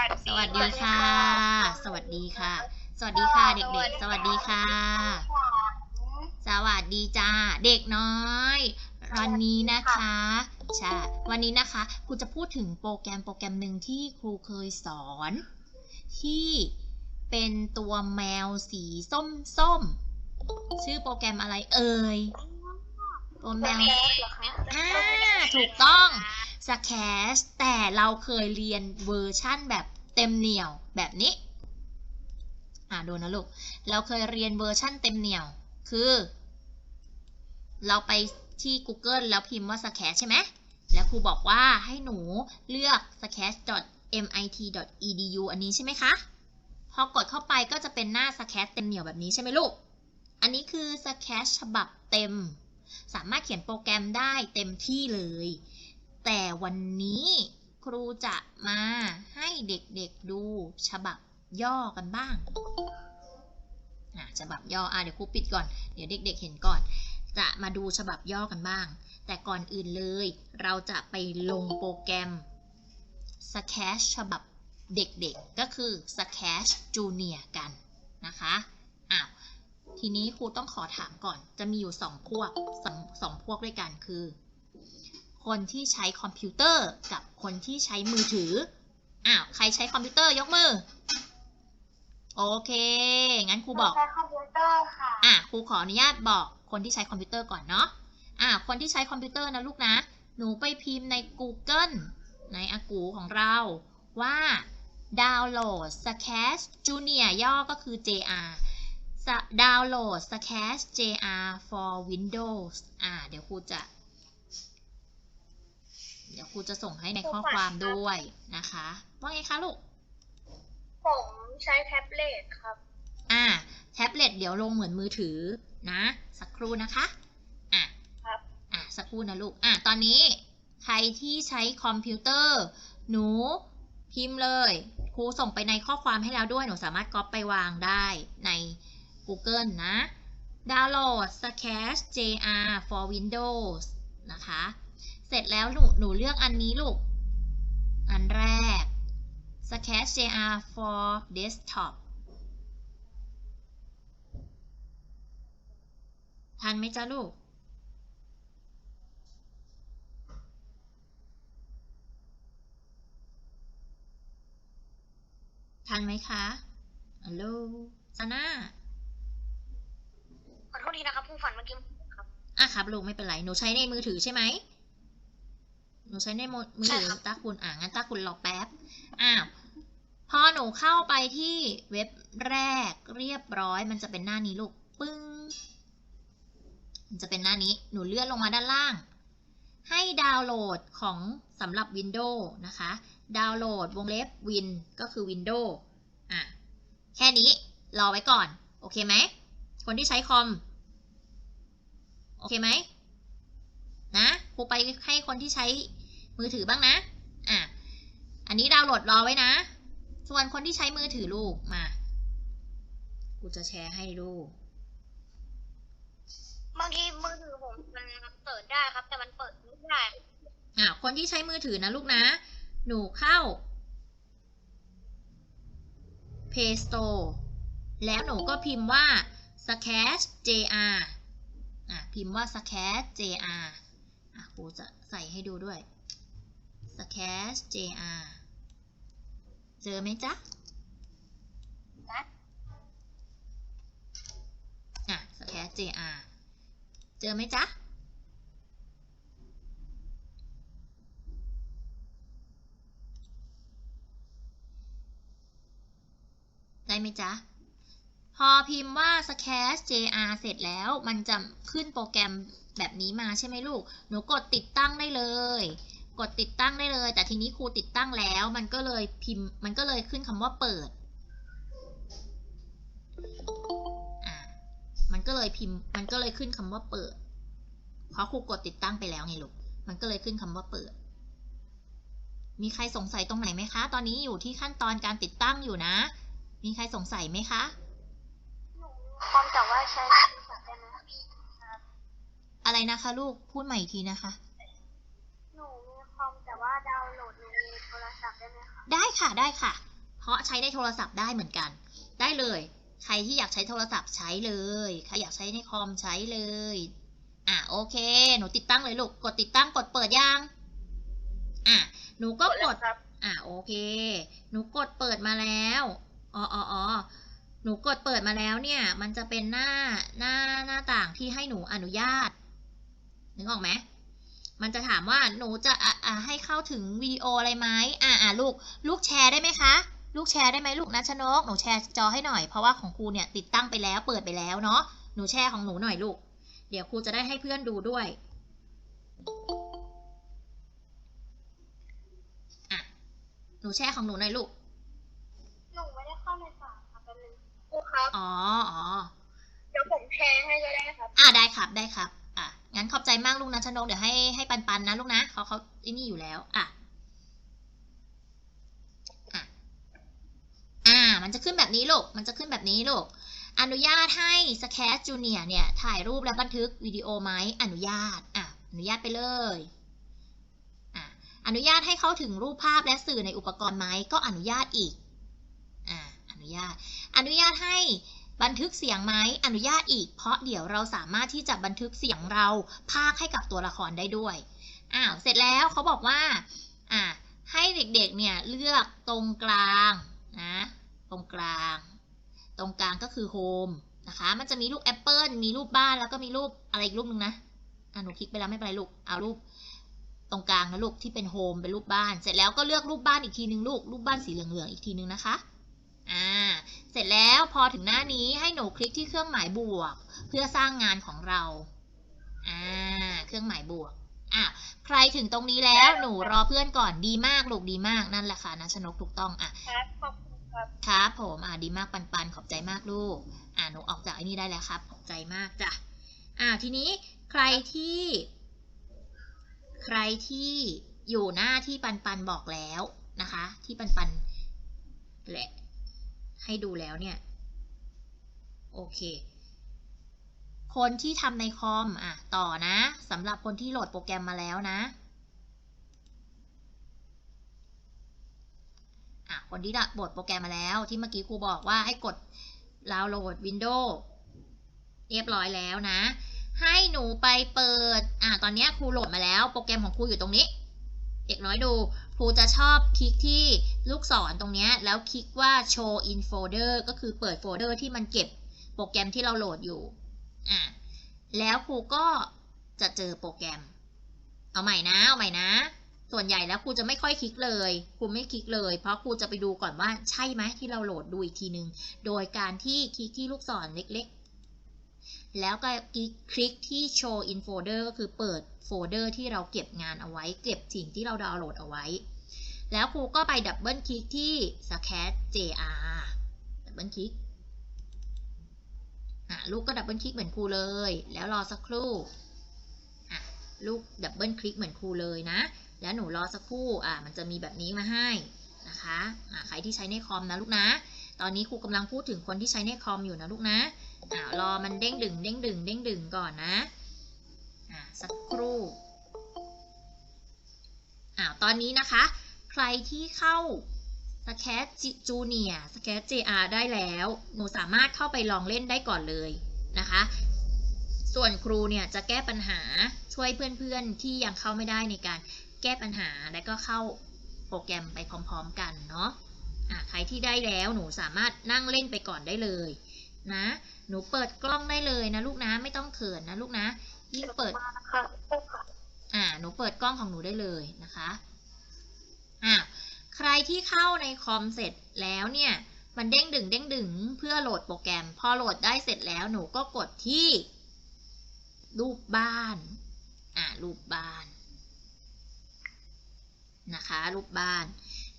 วัสสดีวัสดีค่ะ สวัสดีค่ะ สวัสดีค่ะเด็กๆ สวัสดีค่ะ สวัสดีจ้าเด็กน้อยวันนี้นะคะใช่วันนี้นะคะครูจะพูดถึงโปรแกรมโปรแกรมหนึ่งที่ครูเคยสอน ที่เป็นตัวแมวสีส้มส้มๆชื่อโปรแกรมอะไรเอ่ยตัวแมวอ่าถูกต้อง สแคชแต่เราเคยเรียนเวอร์ชั่นแบบเต็มเหนียวแบบนี้ อ่าดูนะลูก เราเคยเรียนเวอร์ชั่นเต็มเหนียว คือ เราไปที่ Google แล้วพิมพ์ว่า sketch ใช่ไหม แล้วครูบอกว่าให้หนูเลือก sketch.mit.edu อันนี้ใช่ไหมคะ พอกดเข้าไปก็จะเป็นหน้า sketch เต็มเหนียวแบบนี้ใช่ไหมลูก อันนี้คือ sketch ฉบับเต็ม สามารถเขียนโปรแกรมได้เต็มที่เลย แต่วันนี้ครูจะมาให้เด็กๆดูฉบับย่อกันบ้างอะฉบับย่ออะเดี๋ยวครูปิดก่อน เดี๋ยวเด็ก ๆ เห็นก่อน จะมาดูฉบับย่อกันบ้าง แต่ก่อนอื่นเลย เราจะไปลงโปรแกรม Sketch ฉบับเด็กๆ ก็คือ Sketch Junior กันนะคะอ้าวทีนี้ครูต้องขอถามก่อน จะมีอยู่สองพวกสองสองพวกด้วยกันคือ คนที่ใช้คอมพิวเตอร์กับคนที่ใช้มือถือ อ้าว ใครใช้คอมพิวเตอร์ยกมือ โอเค งั้นครูบอก ใช้คอมพิวเตอร์ค่ะ อะครูขออนุญาตบอกคนที่ใช้คอมพิวเตอร์ก่อนเนาะ อะคนที่ใช้คอมพิวเตอร์นะลูกนะ หนูไปพิมพ์ใน Google ในอากูของเราว่าดาวน์โหลด Sketch Junior ย่อก็คือ JR ดาวน์โหลด Sketch JR for Windows อ่า เดี๋ยวครูจะ เดี๋ยวครูจะส่งให้ในข้อความด้วยนะคะ ว่าไงคะลูก ผมใช้แท็บเล็ตครับ อ่า แท็บเล็ตเดี๋ยวลงเหมือนมือถือนะ สักครู่นะคะ อะครับอะสักครู่นะลูก อะตอนนี้ ใครที่ใช้คอมพิวเตอร์ หนูพิมพ์เลย ครูส่งไปในข้อความให้แล้วด้วย หนูสามารถก๊อปไปวางได้ใน Google นะดาวน์โหลด Sketch JR for Windows นะคะ เสร็จแล้วหนูหนูเลือกอันนี้ลูก อันแรก Sketch JR for Desktop ทันไหมจ๊ะลูก ทันไหมคะฮัลโหลซาน่าขอโทษทีนะครับผู้ฝันเมื่อกี้ครับอะครับลูกไม่เป็นไร หนูใช้ในมือถือใช่ไหม หนูใช้ในมือมือถือใช่ครับตาคุณอะงั้นตาคุณรอแป๊บ อ้าวพอหนูเข้าไปที่เว็บแรกเรียบร้อย มันจะเป็นหน้านี้ลูกปึ้ง มันจะเป็นหน้านี้ หนูเลื่อนลงมาด้านล่าง ให้ดาวน์โหลดของสำหรับ Windows นะคะ ดาวน์โหลดวงเล็บ Win ก็คือ Windows อะ แค่นี้รอไว้ก่อน โอเคไหม คนที่ใช้คอม โอเคไหม นะ ครูไปให้คนที่ใช้ มือถือบ้างนะ อะ อันนี้ดาวน์โหลดรอไว้นะ ส่วนคนที่ใช้มือถือลูกมา กูจะแชร์ให้ลูก บางทีมือถือผมมันเปิดได้ครับ แต่มันเปิดไม่ได้ อะ คนที่ใช้มือถือนะลูกนะ หนูเข้า Play Store แล้วหนูก็พิมพ์ว่า Sketch JR อะ พิมพ์ว่า Sketch JR อะครูจะใส่ให้ดูด้วย Sketch JR เจอไหมจ๊ะนะอะ Sketch JR เจอไหมจ๊ะได้ไหมจ๊ะ พอพิมพ์ว่า sketch jr เสร็จแล้ว มันจะขึ้นโปรแกรมแบบนี้มาใช่ไหมลูก หนูกดติดตั้งได้เลย กดติดตั้งได้เลย แต่ทีนี้ครูติดตั้งแล้ว มันก็เลยพิมพ์ มันก็เลยขึ้นคำว่าเปิดอ่ามันก็เลยพิมพ์ มันก็เลยขึ้นคำว่าเปิด เพราะครูกดติดตั้งไปแล้วไงลูก มันก็เลยขึ้นคำว่าเปิด มีใครสงสัยตรงไหนไหมคะ ตอนนี้อยู่ที่ขั้นตอนการติดตั้งอยู่นะ มีใครสงสัยไหมคะความแต่ว่าใช้โทรศัพท์ได้ไหมครับอะไรนะคะลูก พูดใหม่อีกทีนะคะ หนู ได้ไหมครับได้ค่ะได้ค่ะ เพราะใช้ในโทรศัพท์ได้เหมือนกัน ได้เลย ใครที่อยากใช้โทรศัพท์ใช้เลย ใครอยากใช้ในคอมใช้เลย อะโอเค หนูติดตั้งเลยลูก กดติดตั้งกดเปิดยังอะหนูก็กดครับอะโอเค หนูกดเปิดมาแล้วอ๋ออ๋ออ๋อหนูกดเปิดมาแล้วเนี่ย มันจะเป็นหน้าหน้าหน้าต่างที่ให้หนูอนุญาตนึกออกไหม มันจะถามว่าหนูจะอะอะให้เข้าถึงวิดีโออะไรไหมอะอะลูกลูกแชร์ได้ไหมคะ ลูกแชร์ได้ไหมลูกนะชนกหนูแชร์จอให้หน่อยเพราะว่าของครูเนี่ยติดตั้งไปแล้วเปิดไปแล้วเนาะหนูแชร์ของหนูหน่อยลูก เดี๋ยวครูจะได้ให้เพื่อนดูด้วยอะหนูแชร์ของหนูหน่อยลูกหนูไม่ได้เข้าในสายครับเป็นงครูครับอ๋ออ๋อเดี๋ยวผมแชร์ให้ก็ได้ครับ อ่าได้ครับได้ครับอะ งั้นขอบใจมากลูกนะชนกเดี๋ยวให้ให้ปันปันนะลูกนะเขาเขาไอ้นี่อยู่แล้วอะอะอ่ามันจะขึ้นแบบนี้ลูกมันจะขึ้นแบบนี้ลูกอนุญาตให้สแคสจูเนียเนี่ยถ่ายรูปและบันทึกวิดีโอไหมอนุญาตอะอนุญาตไปเลยอะอนุญาตให้เข้าถึงรูปภาพและสื่อในอุปกรณ์ไหมก็อนุญาตอีกอ่าอนุญาตอนุญาตให้ บันทึกเสียงไหมอนุญาตอีก เพราะเดี๋ยวเราสามารถที่จะบันทึกเสียงเราพากให้กับตัวละครได้ด้วยอ้าวเสร็จแล้วเขาบอกว่าอ่าให้เด็กๆเนี่ยเลือกตรงกลางนะตรงกลาง ตรงกลางก็คือโฮมนะคะมันจะมีรูปแอปเปิลมีรูปบ้านแล้วก็มีรูปอะไรอีกรูปหนึ่งนะอ่าหนูคลิกไปแล้วไม่เป็นไรลูกเอารูปตรงกลางนะลูกที่เป็นโฮมเป็นรูปบ้าน เสร็จแล้วก็เลือกรูปบ้านอีกทีนึงลูกรูปบ้านสีเหลืองๆอีกทีนึงนะคะ อ่า เสร็จแล้วพอถึงหน้านี้ให้หนูคลิกที่เครื่องหมายบวก เพื่อสร้างงานของเรา อ่า เครื่องหมายบวก อะ ใครถึงตรงนี้แล้ว หนูรอเพื่อนก่อน ดีมากลูกดีมาก นั่นแหละค่ะนะชนกถูกต้อง อะ ครับ ขอบคุณครับ ครับผม อ่าดีมากปันปันขอบใจมากลูก อ่าหนูออกจากไอ้นี่ได้แล้วครับ ขอบใจมากจ้ะ อ่าทีนี้ใครที่ ใครที่อยู่หน้าที่ปันปันบอกแล้วนะคะ ที่ปันปันแหละ ให้ดูแล้วเนี่ย โอเค คนที่ทำในคอมอะต่อนะสำหรับคนที่โหลดโปรแกรมมาแล้วนะอะคนที่โหลดโปรแกรมมาแล้วที่เมื่อกี้ครูบอกว่าให้กดดาวน์โหลด Windows เรียบร้อยแล้วนะ ให้หนูไปเปิด อะตอนเนี้ยครูโหลดมาแล้ว โปรแกรมของครูอยู่ตรงนี้ เด็กน้อยดูครูจะชอบคลิกที่ลูกศรตรงนี้แล้วคลิกว่า show in folder ก็คือเปิดโฟลเดอร์ที่มันเก็บโปรแกรมที่เราโหลดอยู่อะแล้วครูก็จะเจอโปรแกรม เอาใหม่นะ เอาใหม่นะ ส่วนใหญ่แล้วครูจะไม่ค่อยคลิกเลย ครูไม่คลิกเลย เพราะครูจะไปดูก่อนว่าใช่ไหมที่เราโหลดดูอีกทีนึง โดยการที่คลิกที่ลูกศรเล็ก แล้วก็คลิกที่ show in folder ก็คือเปิดโฟลเดอร์ที่เราเก็บงานเอาไว้ เก็บสิ่งที่เราดาวน์โหลดเอาไว้ แล้วครูก็ไปดับเบิลคลิกที่ scat jr ดับเบิลคลิกลูกก็ดับเบิลคลิกเหมือนครูเลย แล้วรอสักครู่ลูกดับเบิลคลิกเหมือนครูเลยนะ แล้วหนูรอสักครู่ อะมันจะมีแบบนี้มาให้นะคะ อะใครที่ใช้ในคอมนะลูกนะ ตอนนี้ครูกำลังพูดถึงคนที่ใช้ในคอมอยู่นะลูกนะ อะรอมันเด้งดึงเด้งดึงเด้งดึงก่อนนะอะสักครู่อะตอนนี้นะคะ ใครที่เข้าสแคตจูเนียสแคต JR ได้แล้ว หนูสามารถเข้าไปลองเล่นได้ก่อนเลยนะคะ ส่วนครูเนี่ยจะแก้ปัญหาช่วยเพื่อนๆที่ยังเข้าไม่ได้ในการแก้ปัญหาและก็เข้าโปรแกรมไปพร้อมๆกันเนาะอะใครที่ได้แล้วหนูสามารถนั่งเล่นไปก่อนได้เลย นะ หนูเปิดกล้องได้เลยนะลูกนะไม่ต้องเขินนะลูกนะ ยิ่งเปิดมานะครับอ่า หนูเปิดกล้องของหนูได้เลยนะคะ อ่าใครที่เข้าในคอมเสร็จแล้วเนี่ย มันเด้งดึงเด้งดึงเพื่อโหลดโปรแกรม พอโหลดได้เสร็จแล้วหนูก็กดที่ รูปบ้าน อ่ารูปบ้าน นะคะ รูปบ้าน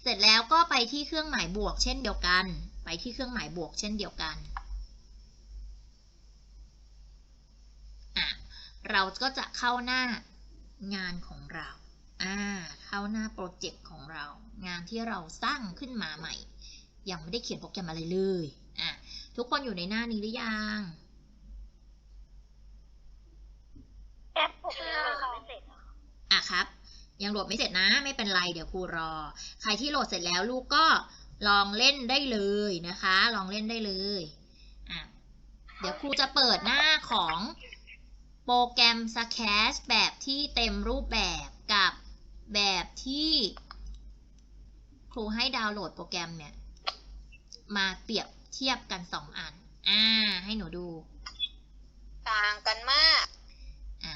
เสร็จแล้วก็ไปที่เครื่องหมายบวกเช่นเดียวกัน ไปที่เครื่องหมายบวกเช่นเดียวกัน อะ เราก็จะเข้าหน้างานของเรา อ่า เข้าหน้าโปรเจกต์ของเรา งานที่เราสร้างขึ้นมาใหม่ ยังไม่ได้เขียนโปรแกรมอะไรเลย อะ ทุกคนอยู่ในหน้านี้หรือยังแอปผมยังโหลดไม่เสร็จอะอะครับ ยังโหลดไม่เสร็จนะ ไม่เป็นไรเดี๋ยวครูรอ ใครที่โหลดเสร็จแล้วลูกก็ลองเล่นได้เลยนะคะ ลองเล่นได้เลย อะ เดี๋ยวครูจะเปิดหน้าของ โปรแกรม Sketch แบบที่เต็มรูปแบบกับแบบที่ครูให้ดาวน์โหลดโปรแกรมเนี่ย มาเปรียบเทียบกันสองอัน อ่า ให้หนูดู ต่างกันมาก อ่า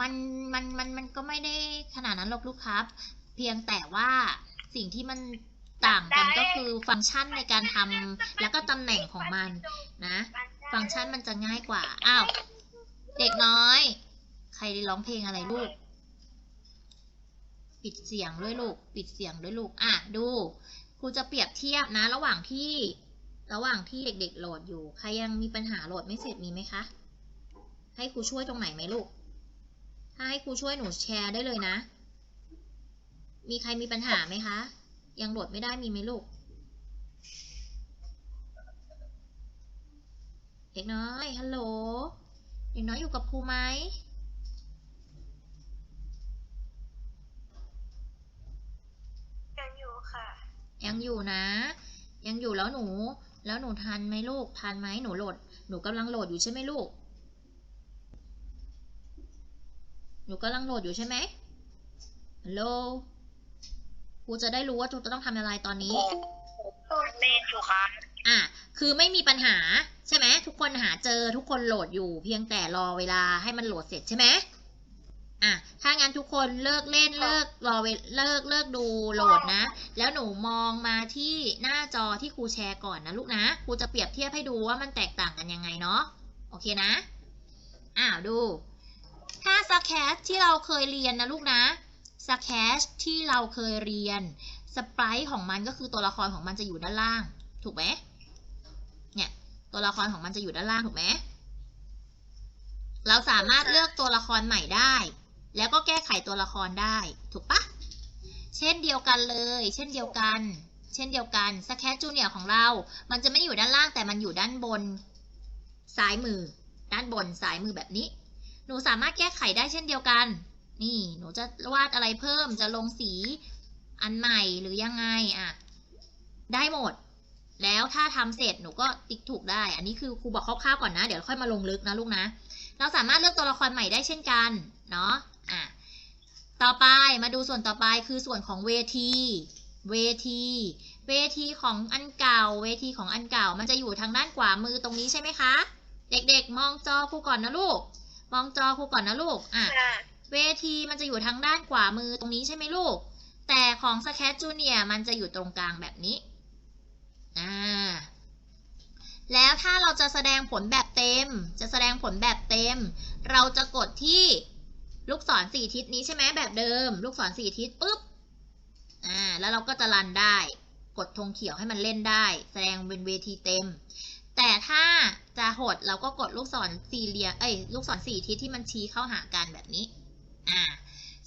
มัน มัน มัน มันก็ไม่ได้ขนาดนั้นหรอกลูกครับ เพียงแต่ว่าสิ่งที่มันต่างกันก็คือฟังก์ชันในการทำแล้วก็ตำแหน่งของมันนะ ฟังก์ชันมันจะง่ายกว่า อ้าว เด็กน้อย ใครร้องเพลงอะไรลูก ปิดเสียงด้วยลูก ปิดเสียงด้วยลูก อะ ดู ครูจะเปรียบเทียบนะ ระหว่างที่ ระหว่างที่เด็ก ๆ โหลดอยู่ ใครยังมีปัญหาโหลดไม่เสร็จมีไหมคะ ให้ครูช่วยตรงไหนไหมลูก ถ้าให้ครูช่วยหนูแชร์ได้เลยนะ มีใครมีปัญหาไหมคะ ยังโหลดไม่ได้มีไหมลูก เด็กน้อย ฮัลโหล เด็กน้อยอยู่กับครูไหมยังอยู่ค่ะ ยังอยู่นะ ยังอยู่แล้วหนู แล้วหนูทันไหมลูก ทันไหมหนูโหลด หนูกำลังโหลดอยู่ใช่ไหมลูก หนูกำลังโหลดอยู่ใช่ไหมฮัลโหลครูจะได้รู้ว่าครูจะต้องทำอะไรตอนนี้โหลดเมนอยู่ค่ะอะ คือไม่มีปัญหา ใช่ไหมทุกคนหาเจอทุกคนโหลดอยู่ เพียงแต่รอเวลาให้มันโหลดเสร็จใช่ไหมอะถ้างั้นทุกคนเลิกเล่นเลิกรอเวเลิกเลิกดูโหลดนะ แล้วหนูมองมาที่หน้าจอที่ครูแชร์ก่อนนะลูกนะครูจะเปรียบเทียบให้ดูว่ามันแตกต่างกันยังไงเนาะโอเคนะอ้าวดู ถ้าสแคชที่เราเคยเรียนนะลูกนะสแคชที่เราเคยเรียนสไปรท์ของมันก็คือตัวละครของมันจะอยู่ด้านล่าง ถูกไหมเนี่ย ตัวละครของมันจะอยู่ด้านล่างถูกไหมเราสามารถเลือกตัวละครใหม่ได้ แล้วก็แก้ไขตัวละครได้ถูกปะเช่นเดียวกันเลย เช่นเดียวกัน เช่นเดียวกันสแค t จูเนียของเรา มันจะไม่อยู่ด้านล่างแต่มันอยู่ด้านบนซ้ายมือ ด้านบนซ้ายมือแบบนี้ หนูสามารถแก้ไขได้เช่นเดียวกัน นี่หนูจะวาดอะไรเพิ่มจะลงสีอันใหม่หรือยังไงอะได้หมด แล้วถ้าทำเสร็จหนูก็ติ๊กถูกได้ อันนี้คือครูบอกคร่าวๆก่อนนะ เดี๋ยวค่อยมาลงลึกนะลูกนะ เราสามารถเลือกตัวละครใหม่ได้เช่นกันเนาะอะต่อไปมาดูส่วนต่อไปคือส่วนของเวที เวที เวทีของอันเก่า เวทีของอันเก่า มันจะอยู่ทางด้านขวามือตรงนี้ใช่ไหมคะ เด็กๆ มองจอครูก่อนนะลูก มองจอครูก่อนนะลูกอะค่ะเวทีมันจะอยู่ทางด้านขวามือตรงนี้ใช่ไหมลูก แต่ของสแค t จูเนียมันจะอยู่ตรงกลางแบบนี้ อ่าแล้วถ้าเราจะแสดงผลแบบเต็ม จะแสดงผลแบบเต็ม เราจะกดที่ลูกศรสี่ทิศนี้ใช่ไหมแบบเดิม ลูกศรสี่ทิศปุ๊บอ่าแล้วเราก็จะรันได้ กดธงเขียวให้มันเล่นได้ แสดงเป็นเวทีเต็ม แต่ถ้าจะหดเราก็กดลูกศรสี่เหลี่ยมเอ้ยลูกศรสี่ทิศที่มันชี้เข้าหากันแบบนี้อ่า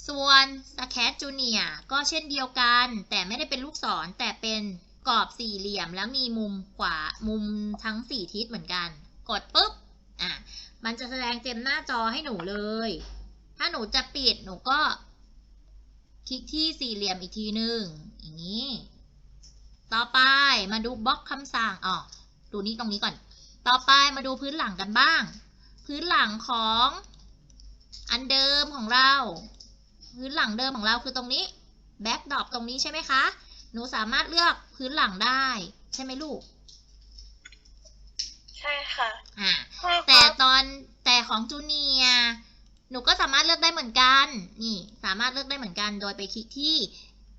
ส่วนสแค t จูเนียก็เช่นเดียวกัน แต่ไม่ได้เป็นลูกศรแต่เป็น กรอบสี่เหลี่ยมแล้วมีมุมขวามุมทั้งสี่ทิศเหมือนกัน กดปุ๊บอะมันจะแสดงเต็มหน้าจอให้หนูเลย ถ้าหนูจะปิดหนูก็คลิกที่สี่เหลี่ยมอีกทีหนึ่งอย่างนี้ ต่อไปมาดูบล็อกคำสั่งอ๋อดูนี้ตรงนี้ก่อน ต่อไปมาดูพื้นหลังกันบ้าง พื้นหลังของอันเดิมของเรา พื้นหลังเดิมของเราคือตรงนี้แบ็กดรอปตรงนี้ใช่ไหมคะ หนูสามารถเลือกพื้นหลังได้ ใช่ไหมลูก ใช่ค่ะ อ่าใช่แต่ค่ะตอนแต่ของจูเนียร์หนูก็สามารถเลือกได้เหมือนกัน นี่ สามารถเลือกได้เหมือนกัน โดยไปคลิกที่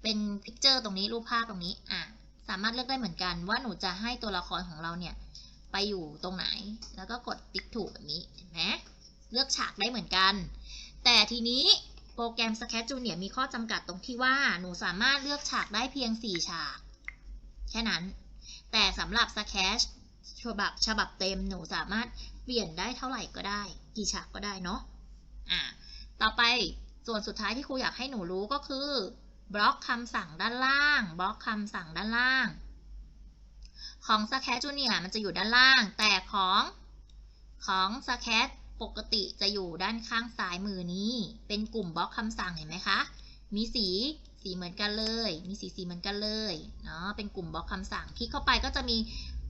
เป็นพิกเจอร์ตรงนี้รูปภาพตรงนี้ อะ สามารถเลือกได้เหมือนกันว่าหนูจะให้ตัวละครของเราเนี่ย ไปอยู่ตรงไหน แล้วก็กดติ๊กถูกแบบนี้ เห็นไหมเลือกฉากได้เหมือนกัน แต่ทีนี้ โปรแกรม Sketch Junior มีข้อจำกัดตรงที่ว่าหนูสามารถเลือกฉากได้เพียง 4 ฉาก แค่นั้น แต่สำหรับ Sketch ฉบับฉบับเต็มหนูสามารถเปลี่ยนได้เท่าไหร่ก็ได้ กี่ฉากก็ได้เนาะอะต่อไปส่วนสุดท้ายที่ครูอยากให้หนูรู้ก็คือบล็อกคำสั่งด้านล่าง บล็อกคำสั่งด้านล่าง ของ s c a t Junior มันจะอยู่ด้านล่าง แต่ของของ s c a t ปกติจะอยู่ด้านข้างซ้ายมือนี้ เป็นกลุ่มบล็อกคำสั่งเห็นไหมคะ มีสีสีเหมือนกันเลย มีสีสีเหมือนกันเลยเนาะ เป็นกลุ่มบล็อกคำสั่ง คลิกเข้าไปก็จะมี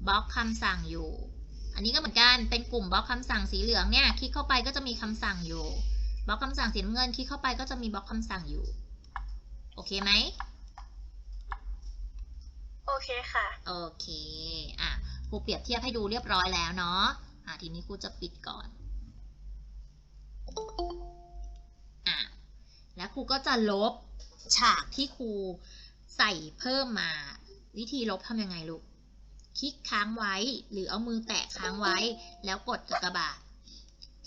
บล็อกคำสั่งอยู่ อันนี้ก็เหมือนกัน เป็นกลุ่มบล็อกคำสั่งสีเหลืองเนี่ย คลิกเข้าไปก็จะมีคำสั่งอยู่ บล็อกคำสั่งสีน้ำเงิน คลิกเข้าไปก็จะมีบล็อกคำสั่งอยู่ โอเคไหมโอเคค่ะ โอเค อะ ครูเปรียบเทียบให้ดูเรียบร้อยแล้วเนาะ อะ ทีนี้ครูจะปิดก่อน อะแล้วครูก็จะลบฉากที่ครูใส่เพิ่มมา วิธีลบทำยังไงลูก คลิกค้างไว้หรือเอามือแตะค้างไว้ แล้วกดกากบาท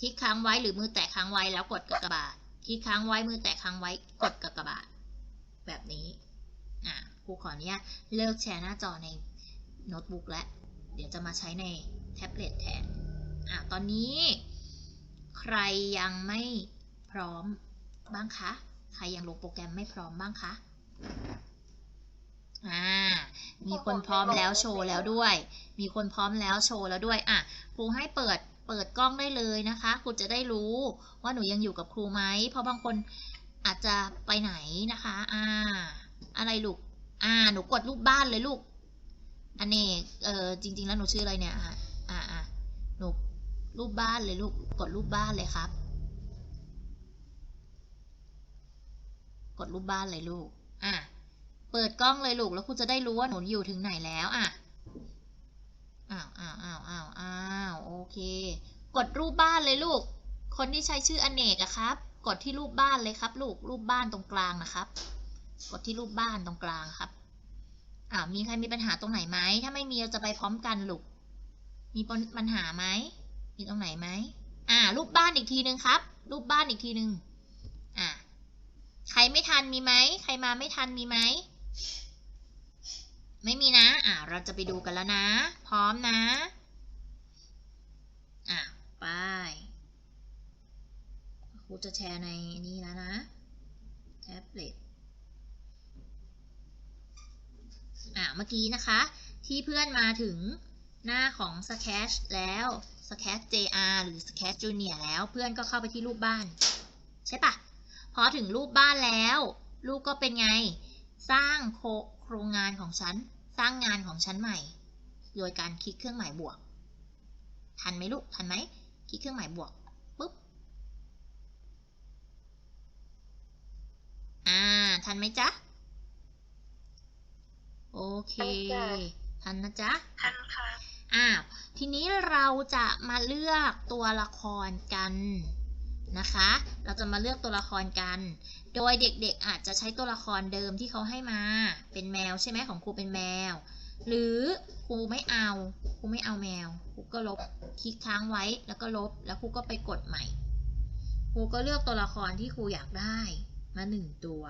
คลิกค้างไว้หรือมือแตะค้างไว้แล้วกดกากบาท คลิกค้างไว้มือแตะค้างไว้กดกากบาท แบบนี้ อะครูขออนุญาตเลิกแชร์หน้าจอในโน้ตบุ๊กแล้ว เดี๋ยวจะมาใช้ในแท็บเล็ตแทน อะตอนนี้ ใครยังไม่พร้อมบ้างคะ ใครยังลงโปรแกรมไม่พร้อมบ้างคะ อ่า มีคนพร้อมแล้วโชว์แล้วด้วย มีคนพร้อมแล้วโชว์แล้วด้วย อะ ครูให้เปิด เปิดกล้องได้เลยนะคะ ครูจะได้รู้ว่าหนูยังอยู่กับครูไหม เพราะบางคนอาจจะไปไหนนะคะ อ่า อะไรลูก อ่า หนูกดรูปบ้านเลยลูก อันนี้ เออจริง ๆ แล้วหนูชื่ออะไรเนี่ย อ่าอ่าอ่าหนู รูปบ้านเลยลูก กดรูปบ้านเลยครับ กดรูปบ้านเลยลูก อะ เปิดกล้องเลยลูก แล้วคุณจะได้รู้ว่าหนูอยู่ถึงไหนแล้ว อะ อ้าวอ้าวอ้าวอ้าวอ้าวโอเค กดรูปบ้านเลยลูก คนที่ใช้ชื่ออเนกอะครับ กดที่รูปบ้านเลยครับ ลูก รูปบ้านตรงกลางนะครับ กดที่รูปบ้านตรงกลางครับอ้าวมีใครมีปัญหาตรงไหนไหม ถ้าไม่มีเราจะไปพร้อมกันลูก มีปัญปัญหาไหม มีตรงไหนไหมอ่า รูปบ้านอีกทีนึงครับ รูปบ้านอีกทีนึงอ่าใครไม่ทันมีไหม ใครมาไม่ทันมีไหม ไม่มีนะ อ่าเราจะไปดูกันแล้วนะ พร้อมนะ อ่าไปครูจะแชร์ในนี้แล้วนะ แท็บเล็ตอ่าเมื่อกี้นะคะ ที่เพื่อนมาถึงหน้าของ Sketch แล้ว Sketch JR หรือ Sketch Junior แล้วเพื่อนก็เข้าไปที่รูปบ้าน ใช่ปะพอถึงรูปบ้านแล้ว ลูกก็เป็นไง สร้างโคโครงงานของฉัน สร้างงานของฉันใหม่ โดยการคลิกเครื่องหมายบวก ทันไหมลูก ทันไหม คลิกเครื่องหมายบวกปุ๊บ อ่า ทันไหมจ๊ะ โอเค ทันนะจ๊ะ ทันค่ะ อ่าทีนี้เราจะมาเลือกตัวละครกันนะคะ เราจะมาเลือกตัวละครกัน โดยเด็กๆอาจจะใช้ตัวละครเดิมที่เขาให้มา เป็นแมวใช่ไหมของครูเป็นแมว หรือครูไม่เอา ครูไม่เอาแมว ครูก็ลบ คลิกค้างไว้แล้วก็ลบ แล้วครูก็ไปกดใหม่ ครูก็เลือกตัวละครที่ครูอยากได้มาหนึ่งตัว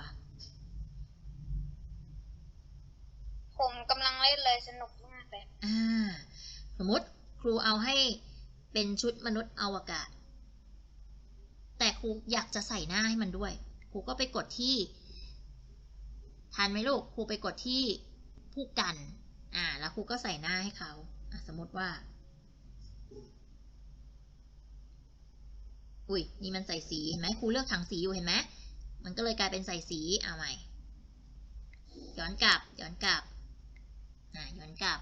ผมกำลังเล่นเลยสนุกมากเลย อ่า สมมติครูเอาให้เป็นชุดมนุษย์อวกาศ แต่ครูอยากจะใส่หน้าให้มันด้วย ครูก็ไปกดที่ทันไหมลูก ครูไปกดที่ผู้กัน อ่า แล้วครูก็ใส่หน้าให้เขา สมมติว่า อุ้ย นี่มันใส่สีเห็นไหมครูเลือกถังสีอยู่เห็นไหมมันก็เลยกลายเป็นใส่สีเอาใหม่ ย้อนกลับ ย้อนกลับ อะย้อนกลับ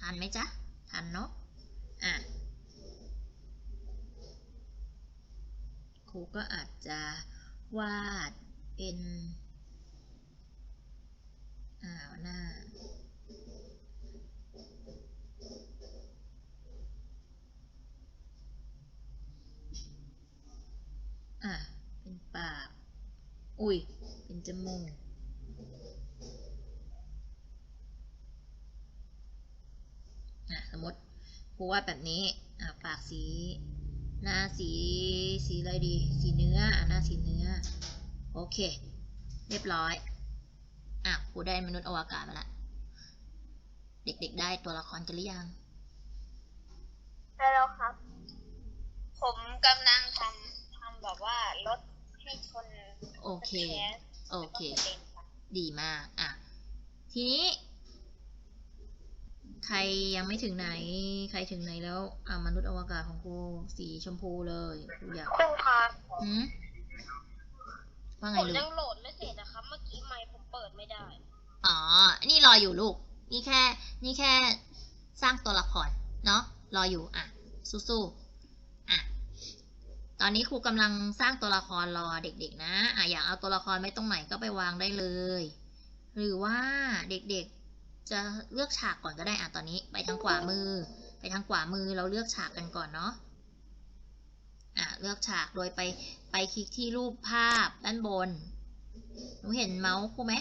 ทันไหมจ๊ะ ทันเนาะอะครูก็อาจจะวาดเป็นอ่าวหน้าอะเป็นปาก อุ้ย เป็นจมูก อะสมมติครูวาดแบบนี้อะปากสีหน้าสีสีอะไรดี สีเนื้ออะหน้าสีเนื้อ โอเค เรียบร้อย อะครูได้มนุษย์อวกาศมาละเด็กๆได้ตัวละครกันหรือยัง ได้แล้วครับ ผมกำลังทำทำแบบว่ารถให้ชนโอเคสแคสโอเคแล้วก็กระด็นค่ะดีมาก อะ ทีนี้ ใครยังไม่ถึงไหน ใครถึงไหนแล้วอะมนุษย์อวกาศของครูสีชมพูเลยครูอยากครูครับหืมว่าผไงมลูยักงโหลดไม่เสร็จนะครับ เมื่อกี้ไมค์ผมเปิดไม่ได้ อ๋อ นี่รออยู่ลูก นี่แค่ นี่แค่สร้างตัวละครเนาะรออยู่อะ สู้ๆอะ ตอนนี้ครูกำลังสร้างตัวละครรอเด็ก ๆ นะอะอยากเอาตัวละครไว้ตรงไหนก็ไปวางได้เลย หรือว่าเด็กๆ จะเลือกฉากก่อนก็ได้อะตอนนี้ ไปทางขวามือ ไปทางขวามือเราเลือกฉากกันก่อนเนาะอะเลือกฉากโดยไปไปคลิกที่รูปภาพด้านบนหนูเห็นเมาส์ครูไหม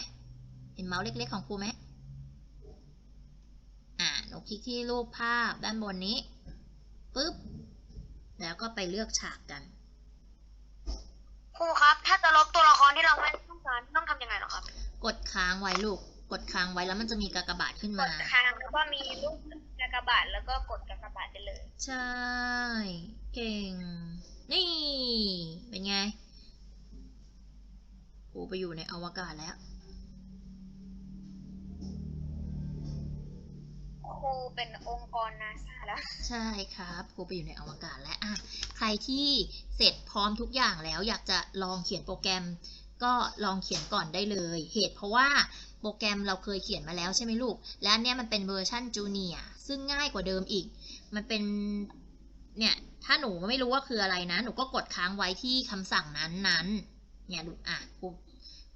เห็นเมาส์เล็ก ๆ ของครูไหมอ่าหนูคลิกที่รูปภาพด้านบนนี้ปึ๊บแล้วก็ไปเลือกฉากกันครูครับ ถ้าจะลบตัวละครที่เราไม่ต้องการต้องทำยังไงเหรอครับ กดค้างไว้ลูก กดค้างไว้แล้วมันจะมีกากบาทขึ้นกมา ดค้างแล้วก็มีรูปกากบาทแล้วก็กดกากบาทได้เลย ใช่ เก่ง นี่ เป็นไงครูไปอยู่ในอวกาศแล้ว ครูเป็นองค์กรนาซาแล้ว ใช่ครับครูไปอยู่ในอวกาศแล้วอะใครที่เสร็จพร้อมทุกอย่างแล้วอยากจะลองเขียนโปรแกรม ก็ลองเขียนก่อนได้เลย เหตุเพราะว่า โปรแกรมเราเคยเขียนมาแล้วใช่ไหมลูก และอันเนี้ยมันเป็นเวอร์ชันจูเนียร์ซึ่งง่ายกว่าเดิมอีก มันเป็น เนี่ย ถ้าหนูไม่รู้ว่าคืออะไรนะ หนูก็กดค้างไว้ที่คำสั่งนั้นนั้นๆ เนี่ยลูกอะครู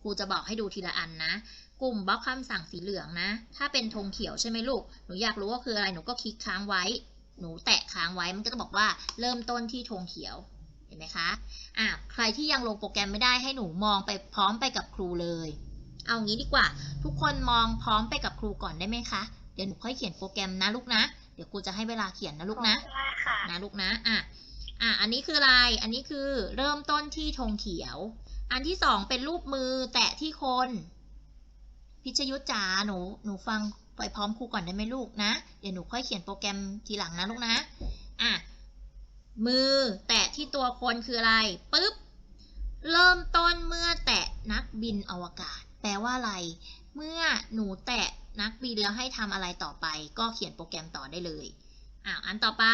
ครูจะบอกให้ดูทีละอันนะ กลุ่มบล็อกคำสั่งสีเหลืองนะ ถ้าเป็นธงเขียวใช่ไหมลูก หนูอยากรู้ว่าคืออะไร หนูก็คลิกค้างไว้ หนูแตะค้างไว้ มันก็จะบอกว่าเริ่มต้นที่ธงเขียว เห็นไหมคะ อะ ใครที่ยังลงโปรแกรมไม่ได้ให้หนูมองไปพร้อมไปกับครูเลย เอางี้ดีกว่า ทุกคนมองพร้อมไปกับครูก่อนได้ไหมคะ เดี๋ยวหนูค่อยเขียนโปรแกรมนะลูกนะ เดี๋ยวครูจะให้เวลาเขียนนะลูกนะได้ค่ะนะลูกนะ อะ อะ อันนี้คืออะไร อันนี้คือเริ่มต้นที่ธงเขียว อันที่สองเป็นรูปมือแตะที่คน พิชยุทธจ๋า หนู หนูฟังไปพร้อมครูก่อนได้ไหมลูกนะ เดี๋ยวหนูค่อยเขียนโปรแกรมทีหลังนะลูกนะ อะ มือแตะที่ตัวคนคืออะไร ปึ๊บ เริ่มต้นเมื่อแตะนักบินอวกาศ แปลว่าอะไร เมื่อหนูแตะนักบินแล้วให้ทำอะไรต่อไป ก็เขียนโปรแกรมต่อได้เลยอ้าวอันต่อไป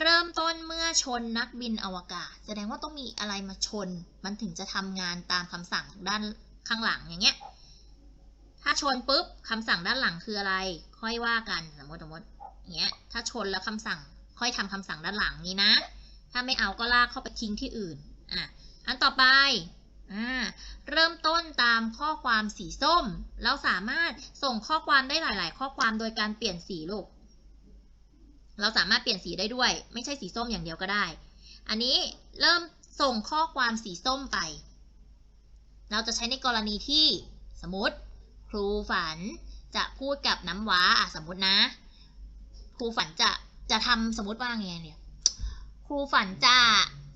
เริ่มต้นเมื่อชนนักบินอวกาศ แสดงว่าต้องมีอะไรมาชน มันถึงจะทำงานตามคำสั่งด้านข้างหลังอย่างเงี้ย ถ้าชนปุ๊บคำสั่งด้านหลังคืออะไร ค่อยว่ากันสมมติสมมติอย่างเงี้ย ถ้าชนแล้วคำสั่ง ค่อยทำคำสั่งด้านหลังนี้นะ ถ้าไม่เอาก็ลากเข้าไปทิ้งที่อื่นอะอันต่อไป เริ่มต้นตามข้อความสีส้ม เราสามารถส่งข้อความได้หลาย ๆ ข้อความโดยการเปลี่ยนสีลูก เราสามารถเปลี่ยนสีได้ด้วย ไม่ใช่สีส้มอย่างเดียวก็ได้ อันนี้เริ่มส่งข้อความสีส้มไป เราจะใช้ในกรณีที่สมมติครูฝันจะพูดกับน้ำว้าอะสมมตินะ ครูฝันจะจะทำสมมติว่าไงเนี่ย ครูฝันจะ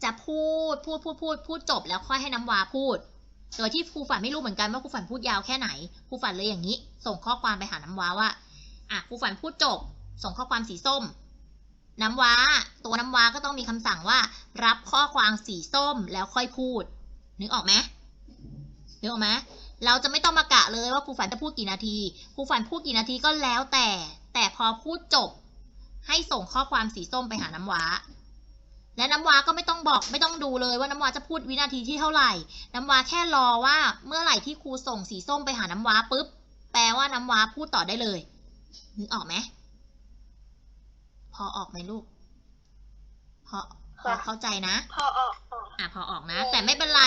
จะพูดพูดพูดพูดพูดจบแล้วค่อยให้น้ำว้าพูด โดยที่ครูฝันไม่รู้เหมือนกันว่าครูฝันพูดยาวแค่ไหนครูฝันเลยอย่างนี้ ส่งข้อความไปหาน้ำว้าว่าอะครูฝันพูดจบ ส่งข้อความสีส้ม น้ำว้าตัวน้ำว้าก็ต้องมีคำสั่งว่า รับข้อความสีส้มแล้วค่อยพูด นึกออกไหมนึกออกไหมเราจะไม่ต้องมากะเลยว่าครูฝันจะพูดกี่นาทีครูฝันพูดกี่นาทีก็แล้วแต่ แต่พอพูดจบ ให้ส่งข้อความสีส้มไปหาน้ำว้า และน้ำว้าก็ไม่ต้องบอกไม่ต้องดูเลยว่าน้ำว้าจะพูดวินาทีที่เท่าไหร่ น้ำว้าแค่รอว่าเมื่อไหร่ที่ครูส่งสีส้มไปหาน้ำว้าปุ๊บ แปลว่าน้ำว้าพูดต่อได้เลยนึกออกไหมพอออกไหมลูก พอพอเข้าใจนะ พอออกออกอะพอออกนะ แต่ไม่เป็นไร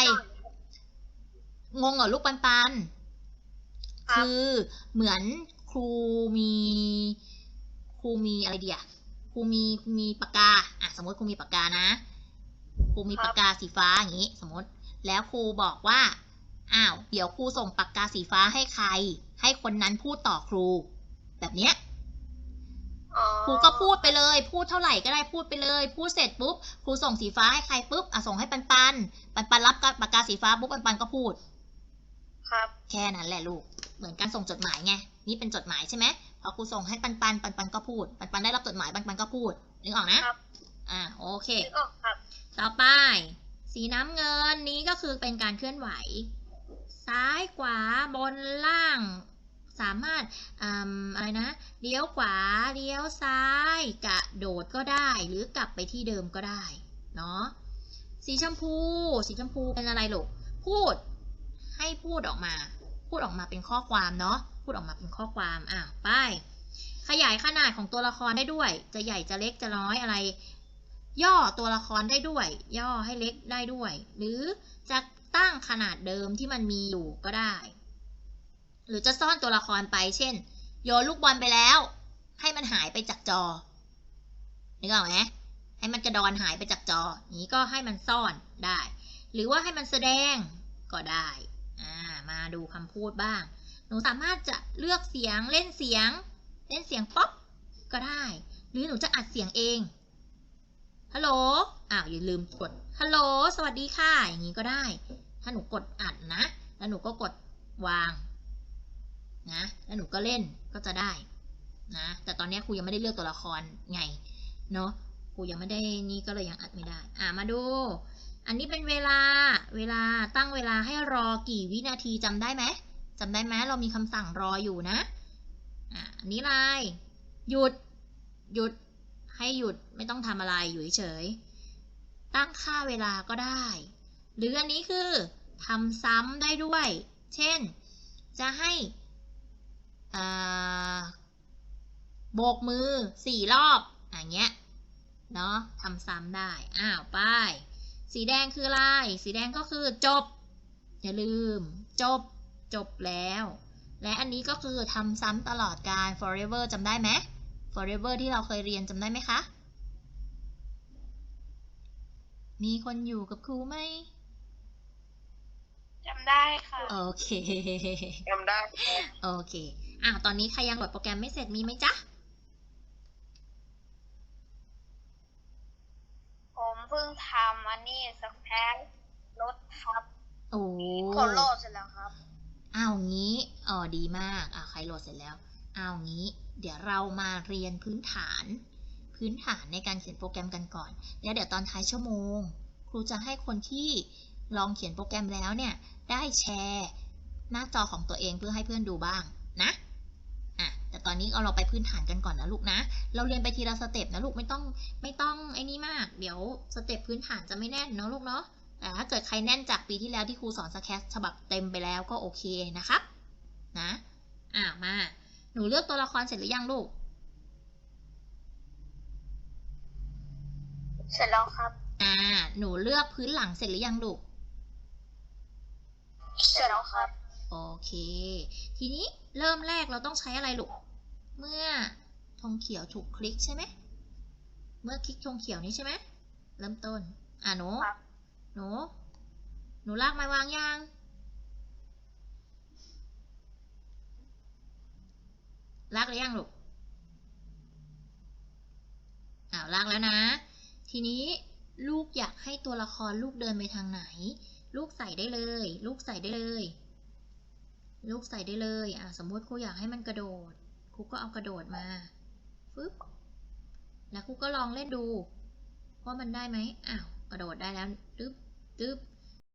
งงเหรอลูกปันปันครับคือเหมือนครูมี ครูมีอะไรเดียค รูมีมีปากกาอะสมมติครูมีปากกานะครูมีปากกาสีฟ้าอย่างนี้ สมมติ แล้วครูบอกว่าอ้าวเดี๋ยวครูส่งปากกาสีฟ้าให้ใคร ให้คนนั้นพูดต่อครู แบบเนี้ยอ๋อครูก็พูดไปเลย พูดเท่าไหร่ก็ได้พูดไปเลย พูดเสร็จปุ๊บครูส่งสีฟ้าให้ใครปุ๊บอะส่งให้ปันปันปันปันรับปากกาสีฟ้าปุ๊บปันปันก็พูด ครับ แค่นั้นแหละลูก เหมือนการส่งจดหมายไง นี่เป็นจดหมายใช่ไหม พอครูส่งให้ปันปันปันปันก็พูด ปันปันได้รับจดหมายปันปันก็พูดนึกออกนะครับอ่าโอเคนึกออกครับต่อไป สีน้ำเงินนี้ก็คือเป็นการเคลื่อนไหว ซ้ายขวาบนล่าง สามารถอืมอะไรนะเลี้ยวขวาเลี้ยวซ้าย กระโดดก็ได้ หรือกลับไปที่เดิมก็ได้เนาะสีชมพู สีชมพูเป็นอะไรลูกพูดให้พูดออกมา พูดออกมาเป็นข้อความเนาะพูดออกมาเป็นข้อความอะไปขยายขนาดของตัวละครได้ด้วย จะใหญ่จะเล็กจะน้อยอะไร ย่อตัวละครได้ด้วย ย่อให้เล็กได้ด้วย หรือจะตั้งขนาดเดิมที่มันมีอยู่ก็ได้ หรือจะซ่อนตัวละครไป เช่น โยนลูกบอลไปแล้ว ให้มันหายไปจากจอนึกออกไหมให้มันกระดอนหายไปจากจอ นี้ก็ให้มันซ่อนได้ หรือว่าให้มันแสดงก็ได้ อ่า มาดูคำพูดบ้าง หนูสามารถจะเลือกเสียงเล่นเสียง เล่นเสียงป๊อปก็ได้ หรือหนูจะอัดเสียงเองฮัลโหลอ้าวอย่าลืมกดฮัลโหลสวัสดีค่ะอย่างนี้ก็ได้ ถ้าหนูกดอัดนะ แล้วหนูก็กดวางนะแล้วหนูก็เล่นก็จะได้นะแต่ตอนนี้ครูยังไม่ได้เลือกตัวละครไงเนาะครูยังไม่ได้นี่ก็เลยยังอัดไม่ได้ อ่ามาดู อันนี้เป็นเวลาเวลาตั้งเวลาให้รอกี่วินาทีจำได้ไหม จำได้ไหมเรามีคำสั่งรออยู่นะอ่าอันนี้อะไรหยุด หยุด ให้หยุดไม่ต้องทำอะไรอยู่เฉยตั้งค่าเวลาก็ได้ หรืออันนี้คือทำซ้ำได้ด้วย เช่น จะให้โบกมือสี่รอบอย่างเงี้ยเนาะทำซ้ำได้ อ้าวไป สีแดงคืออะไร สีแดงก็คือจบ อย่าลืมจบ จบแล้ว และอันนี้ก็คือทำซ้ำตลอดการ forever จำได้ไหม forever ที่เราเคยเรียนจำได้ไหมคะ มีคนอยู่กับครูไหมจำได้ค่ะ โอเคจำได้ โอเคอะตอนนี้ใครยังโหลดโปรแกรมไม่เสร็จมีไหมจ๊ะ ผมเพิ่งทำอันนี้สักแพ็ครถครับโอ้คนโหลดเสร็จแล้วครับ เอางี้อ๋อดีมากอะใครโหลดเสร็จแล้ว เอางี้ เดี๋ยวเรามาเรียนพื้นฐาน พื้นฐานในการเขียนโปรแกรมกันก่อน แล้วเดี๋ยวตอนท้ายชั่วโมง ครูจะให้คนที่ลองเขียนโปรแกรมแล้วเนี่ย ได้แชร์หน้าจอของตัวเองเพื่อให้เพื่อนดูบ้างนะอะแต่ตอนนี้เอาเราไปพื้นฐานกันก่อนนะลูกนะ เราเรียนไปทีละสเต็ปนะลูกไม่ต้องไม่ต้องไอ้นี่มาก เดี๋ยวสเต็ปพื้นฐานจะไม่แน่นเนาะลูกเนาะ ถ้าเกิดใครแน่นจากปีที่แล้วที่ครูสอนสแคสฉบับเต็มไปแล้วก็โอเคนะครับนะอ่ามาหนูเลือกตัวละครเสร็จหรือยังลูก เสร็จแล้วครับ อ่า หนูเลือกพื้นหลังเสร็จหรือยังลูก เสร็จแล้วครับ โอเค ทีนี้เริ่มแรกเราต้องใช้อะไรลูก เมื่อธงเขียวถูกคลิกใช่ไหม เมื่อคลิกธงเขียวนี้ใช่ไหม เริ่มต้น อะหนูครับ หนู หนูลากไม้วางยังลากหรือยังลูกอ้าวลากแล้วนะ ทีนี้ลูกอยากให้ตัวละครลูกเดินไปทางไหน ลูกใส่ได้เลย ลูกใส่ได้เลย ลูกใส่ได้เลยอะสมมติครูอยากให้มันกระโดดครูก็เอากระโดดมาฟึบแล้วครูก็ลองเล่นดูว่ามันได้ไหมอ้าว กระโดด